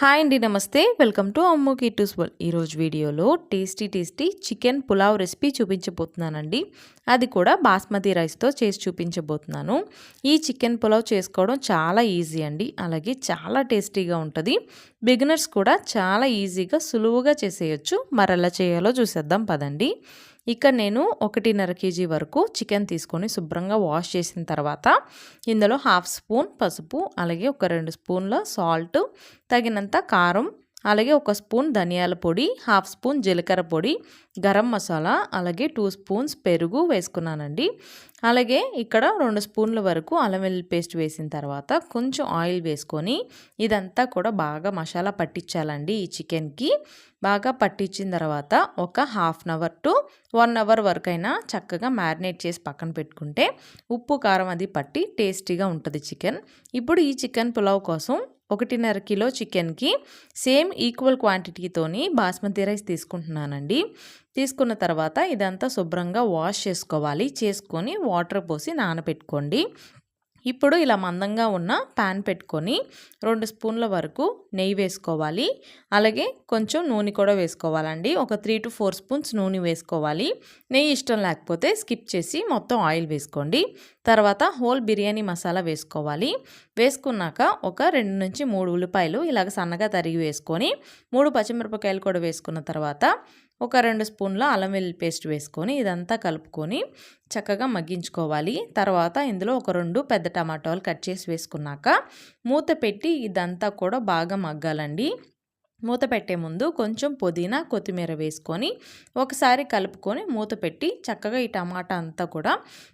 Hi అండి నమస్తే. Welcome to అమ్ము కిటూస్ వల్ ఈరోజు వీడియోలో tasty tasty chicken pulao recipe చూపించబోతున్నానండి. అది కూడా బాస్మతి రైస్తో చేసి చూపించబోతున్నాను. ఈ చికెన్ పులావ్ చేసుకోవడం చాలా ఈజీ అండి. అలాగే చాలా టేస్టీగా ఉంటుంది. బిగినర్స్ కూడా చాలా ఈజీగా సులువుగా చేసేయచ్చు. మరలా చేయాలో చూసేద్దాం పదండి. ఇక్కడ నేను ఒకటిన్నర కేజీ వరకు చికెన్ తీసుకొని శుభ్రంగా వాష్ చేసిన తర్వాత ఇందులో హాఫ్ స్పూన్ పసుపు అలాగే ఒక రెండు స్పూన్ల సాల్ట్ తగినంత కారం అలాగే ఒక స్పూన్ ధనియాల పొడి హాఫ్ స్పూన్ జీలకర్ర పొడి గరం మసాలా అలాగే టూ స్పూన్స్ పెరుగు వేసుకున్నానండి. అలాగే ఇక్కడ రెండు స్పూన్ల వరకు అల్లం వెల్లుల్లి పేస్ట్ వేసిన తర్వాత కొంచెం ఆయిల్ వేసుకొని ఇదంతా కూడా బాగా మసాలా పట్టించాలండి ఈ చికెన్కి. బాగా పట్టించిన తర్వాత ఒక half an hour to one hour వరకు అయినా చక్కగా మ్యారినేట్ చేసి పక్కన పెట్టుకుంటే ఉప్పు కారం అది పట్టి టేస్టీగా ఉంటుంది చికెన్. ఇప్పుడు ఈ చికెన్ పులావ్ కోసం ఒకటిన్నర కిలో చికెన్కి సేమ్ ఈక్వల్ క్వాంటిటీతోని బాస్మతి రైస్ తీసుకుంటున్నానండి. తీసుకున్న తర్వాత ఇదంతా శుభ్రంగా వాష్ చేసుకోవాలి. చేసుకొని వాటర్ పోసి నానబెట్టుకోండి ఇప్పుడు ఇలా మందంగా ఉన్న ప్యాన్ పెట్టుకొని రెండు స్పూన్ల వరకు నెయ్యి వేసుకోవాలి. అలాగే కొంచెం నూనె కూడా వేసుకోవాలండి. ఒక త్రీ టు ఫోర్ స్పూన్స్ నూనె వేసుకోవాలి. నెయ్యి ఇష్టం లేకపోతే స్కిప్ చేసి మొత్తం ఆయిల్ వేసుకోండి. తర్వాత హోల్ బిర్యానీ మసాలా వేసుకోవాలి. వేసుకున్నాక ఒక రెండు నుంచి మూడు ఉల్లిపాయలు ఇలాగ సన్నగా తరిగి వేసుకొని మూడు పచ్చిమిరపకాయలు కూడా వేసుకున్న తర్వాత ఒక రెండు స్పూన్ల అల్లం వెల్లుల్లి పేస్ట్ వేసుకొని ఇదంతా కలుపుకొని చక్కగా మగ్గించుకోవాలి. తర్వాత ఇందులో ఒక రెండు పెద్ద టమాటాలు కట్ చేసి వేసుకున్నాక మూత పెట్టి ఇదంతా కూడా బాగా మగ్గాలండి. మూత పెట్టే ముందు కొంచెం పుదీనా కొత్తిమీర వేసుకొని ఒకసారి కలుపుకొని మూత పెట్టి చక్కగా ఈ టమాటా అంతా కూడా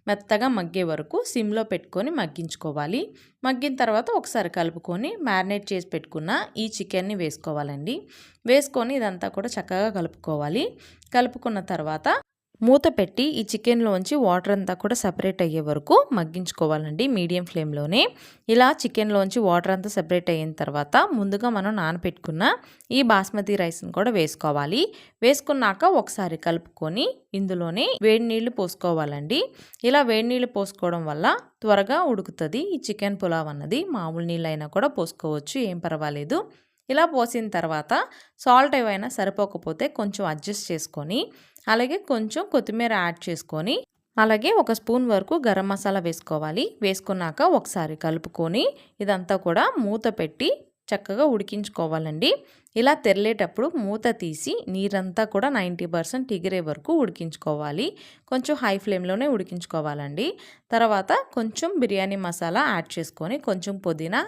మెత్తగా మగ్గే వరకు సిమ్లో పెట్టుకొని మగ్గించుకోవాలి. మగ్గిన తర్వాత ఒకసారి కలుపుకొని మ్యారినేట్ చేసి పెట్టుకున్న ఈ చికెన్ని వేసుకోవాలండి. వేసుకొని ఇదంతా కూడా చక్కగా కలుపుకోవాలి. కలుపుకున్న తర్వాత మూత పెట్టి ఈ చికెన్లోంచి వాటర్ అంతా కూడా సపరేట్ అయ్యే వరకు మగ్గించుకోవాలండి మీడియం ఫ్లేమ్లోనే. ఇలా చికెన్లోంచి వాటర్ అంతా సపరేట్ అయిన తర్వాత ముందుగా మనం నానపెట్టుకున్న ఈ బాస్మతి రైస్ని కూడా వేసుకోవాలి. వేసుకున్నాక ఒకసారి కలుపుకొని ఇందులోనే వేడి నీళ్ళు పోసుకోవాలండి. ఇలా వేడి నీళ్ళు పోసుకోవడం వల్ల త్వరగా ఉడుకుతుంది. ఈ చికెన్ పులావ్ అన్నది మామూలు నీళ్ళు అయినా కూడా పోసుకోవచ్చు ఏం పర్వాలేదు. ఇలా పోసిన తర్వాత సాల్ట్ ఏవైనా సరిపోకపోతే కొంచెం అడ్జస్ట్ చేసుకొని అలాగే కొంచెం కొత్తిమీర యాడ్ చేసుకొని అలాగే ఒక స్పూన్ వరకు గరం మసాలా వేసుకోవాలి. వేసుకున్నాక ఒకసారి కలుపుకొని ఇదంతా కూడా మూత పెట్టి చక్కగా ఉడికించుకోవాలండి. ఇలా తెరలేటప్పుడు మూత తీసి నీరంతా కూడా నైంటీ పర్సెంట్ ఎగిరే వరకు ఉడికించుకోవాలి. కొంచెం హై ఫ్లేమ్లోనే ఉడికించుకోవాలండి. తర్వాత కొంచెం బిర్యానీ మసాలా యాడ్ చేసుకొని కొంచెం పుదీనా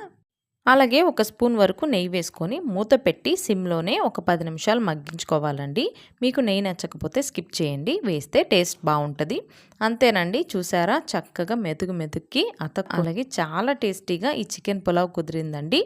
అలాగే ఒక స్పూన్ వరకు నెయ్యి వేసుకొని మూత పెట్టి సిమ్లోనే ఒక పది నిమిషాలు మగ్గించుకోవాలండి. మీకు నెయ్యి నచ్చకపోతే స్కిప్ చేయండి. వేస్తే టేస్ట్ బాగుంటుంది. అంతేనండి. చూసారా? చక్కగా మెతుకు మెతుక్కి అత అలాగే చాలా టేస్టీగా ఈ చికెన్ పులావ్ కుదిరిందండి.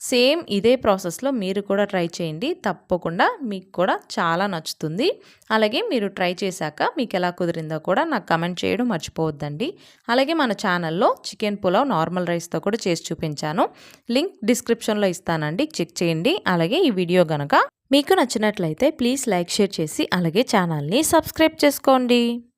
సేమ్ ఇదే ప్రాసెస్లో మీరు కూడా ట్రై చేయండి. తప్పకుండా మీకు కూడా చాలా నచ్చుతుంది. అలాగే మీరు ట్రై చేశాక మీకు ఎలా కుదిరిందో కూడా నాకు కమెంట్ చేయడం మర్చిపోవద్దండి. అలాగే మన ఛానల్లో చికెన్ పులావ్ నార్మల్ రైస్తో కూడా చేసి చూపించాను. లింక్ డిస్క్రిప్షన్లో ఇస్తానండి. చెక్ చేయండి. అలాగే ఈ వీడియో గనక మీకు నచ్చినట్లయితే ప్లీజ్ లైక్ షేర్ చేసి అలాగే ఛానల్ని సబ్స్క్రైబ్ చేసుకోండి.